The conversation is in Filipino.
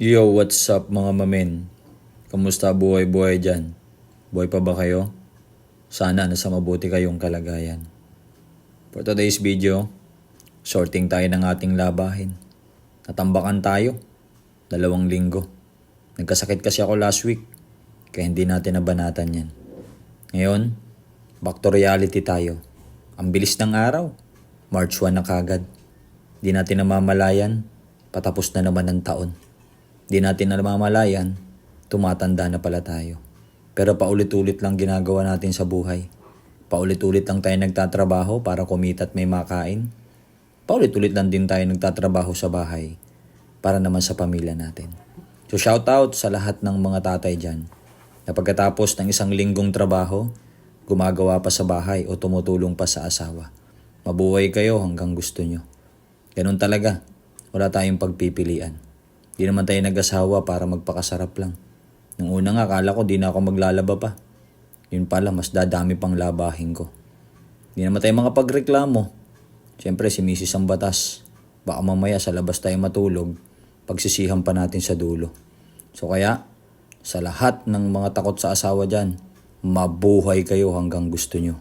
Yo, what's up mga mamen? Kamusta buhay-buhay dyan? Buhay pa ba kayo? Sana nasa mabuti kayong kalagayan. For today's video, sorting tayo ng ating labahin. Natambakan tayo. Dalawang linggo. Nagkasakit kasi ako last week, kaya hindi natin nabanatan yan. Ngayon, back to reality tayo. Ang bilis ng araw. March 1 na kagad. Di natin namamalayan, patapos na naman ng taon. Di natin namamalayan, tumatanda na pala tayo. Pero paulit-ulit lang ginagawa natin sa buhay. Paulit-ulit lang tayo nagtatrabaho para kumita at may makain. Paulit-ulit lang din tayo nagtatrabaho sa bahay para naman sa pamilya natin. So shout out sa lahat ng mga tatay dyan na pagkatapos ng isang linggong trabaho, gumagawa pa sa bahay o tumutulong pa sa asawa. Mabuhay kayo hanggang gusto nyo. Ganun talaga. Wala tayong pagpipilian. Di naman tayo nag-asawa para magpakasarap lang. Nung una nga, akala ko di na ako maglalaba pa. Yun pala, mas dadami pang labahin ko. Di naman tayo makapagreklamo. Siyempre, si Mrs. ang batas. Baka mamaya sa labas tayo matulog, pagsisihan pa natin sa dulo. So kaya, sa lahat ng mga takot sa asawa dyan, mabuhay kayo hanggang gusto nyo.